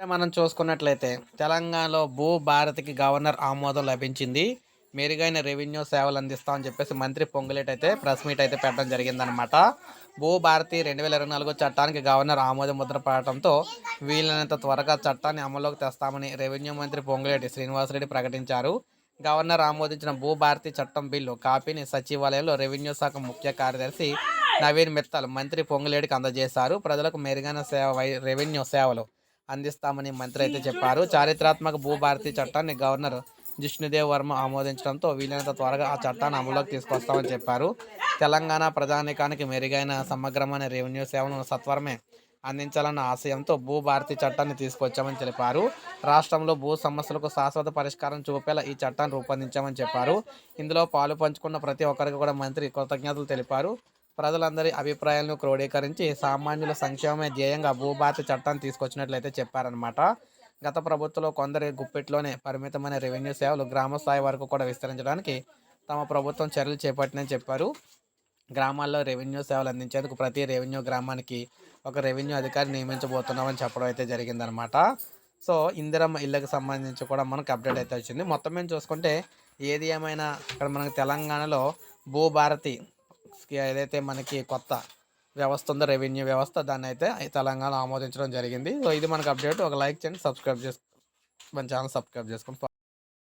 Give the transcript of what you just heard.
మనం చూసుకున్నట్లయితే తెలంగాణలో భూ భారతికి గవర్నర్ ఆమోదం లభించింది. మెరుగైన రెవెన్యూ సేవలు అందిస్తామని చెప్పేసి మంత్రి పొంగులేట్ అయితే ప్రెస్ మీట్ అయితే పెట్టడం జరిగిందనమాట భూ భారతి రెండు వేల ఇరవై నాలుగు చట్టానికి గవర్నర్ ఆమోద ముద్ర పడటంతో వీలైనంత త్వరగా చట్టాన్ని అమల్లోకి తెస్తామని రెవెన్యూ మంత్రి పొంగులేటి శ్రీనివాసరెడ్డి ప్రకటించారు. గవర్నర్ ఆమోదించిన భూ భారతి చట్టం బిల్లు కాపీని సచివాలయంలో రెవెన్యూ శాఖ ముఖ్య కార్యదర్శి నవీన్ మిత్తల్ మంత్రి పొంగులేడికి అందజేశారు. ప్రజలకు మెరుగైన సేవ రెవెన్యూ సేవలు అందిస్తామని మంత్రి అయితే చెప్పారు. చారిత్రాత్మక భూభారతి చట్టాన్ని గవర్నర్ జిష్ణుదేవ్ వర్మ ఆమోదించడంతో వీలైనంత త్వరగా ఆ చట్టాన్ని అమలులోకి తీసుకొస్తామని చెప్పారు. తెలంగాణ ప్రజానీకానికి మెరుగైన సమగ్రమైన రెవెన్యూ సేవలను సత్వరమే అందించాలన్న ఆశయంతో భూభారతి చట్టాన్ని తీసుకొచ్చామని తెలిపారు. రాష్ట్రంలో భూ సమస్యలకు శాశ్వత పరిష్కారం చూపేలా ఈ చట్టాన్ని రూపొందించామని చెప్పారు. ఇందులో పాలు పంచుకున్న ప్రతి ఒక్కరికి కూడా మంత్రి కృతజ్ఞతలు తెలిపారు. ప్రజలందరి అభిప్రాయాలను క్రోడీకరించి సామాన్యుల సంక్షేమమే ధ్యేయంగా భూభారతి చట్టాన్ని తీసుకొచ్చినట్లయితే చెప్పారనమాట గత ప్రభుత్వంలో కొందరి గుప్పెట్లోనే పరిమితమైన రెవెన్యూ సేవలు గ్రామ స్థాయి వరకు కూడా విస్తరించడానికి తమ ప్రభుత్వం చర్యలు చేపట్టినని చెప్పారు. గ్రామాల్లో రెవెన్యూ సేవలు అందించేందుకు ప్రతి రెవెన్యూ గ్రామానికి ఒక రెవెన్యూ అధికారి నియమించబోతున్నామని చెప్పడం అయితే జరిగిందనమాట సో ఇందిరమ్మ ఇళ్ళకి సంబంధించి కూడా మనకు అప్డేట్ అయితే వచ్చింది. మొత్తం మేము చూసుకుంటే ఏది ఏమైనా ఇక్కడ మనకి తెలంగాణలో భూభారతి ఏదైతే మనకి కొత్త వ్యవస్థ ఉందో రెవెన్యూ వ్యవస్థ దాన్ని అయితే తెలంగాణ ఆమోదించడం జరిగింది. సో ఇది మనకు అప్డేట్ ఒక లైక్ చేయండి సబ్స్క్రైబ్ చేసుకో మన ఛానల్ సబ్స్క్రైబ్ చేసుకోండి